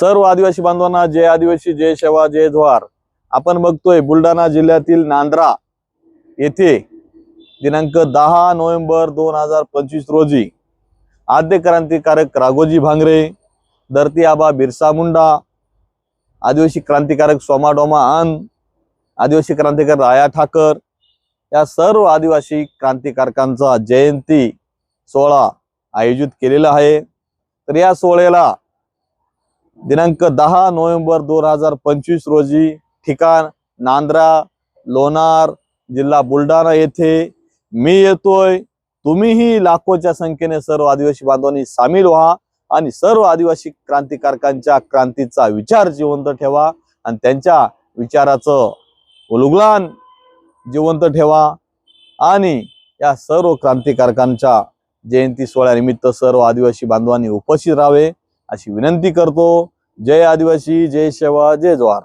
सर्व आदिवासी बांधवांना जय आदिवासी जय शेवा जय जोहार आपण बघतोय बुलढाणा जिल्ह्यातील नांद्रा येथे दिनांक दहा नोव्हेंबर दोन हजार पंचवीस रोजी आद्य क्रांतिकारक राघोजी भांगरे धरती आबा बिरसा मुंडा आदिवासी क्रांतिकारक सोमा डोमा अन आदिवासी क्रांतिकारक राया ठाकर या सर्व आदिवासी क्रांतिकारकांचा जयंती सोहळा आयोजित केलेला आहे. तर या सोहळ्याला दिनांक दहा नोव्हेंबर दोन हजार पंचवीस रोजी ठिकाण नांद्रा लोणार जिल्हा बुलढाणा येथे मी येतोय. तुम्हीही लाखोच्या संख्येने सर्व आदिवासी बांधवांनी सामील व्हा आणि सर्व आदिवासी क्रांतिकारकांच्या क्रांतीचा विचार जिवंत ठेवा आणि त्यांच्या विचाराचं उलगुलान जिवंत ठेवा आणि या सर्व क्रांतिकारकांच्या जयंती सोहळ्यानिमित्त सर्व आदिवासी बांधवांनी उपस्थित राहावे अशी विनंती करतो. जय आदिवासी जय शेवा जय ज्वार.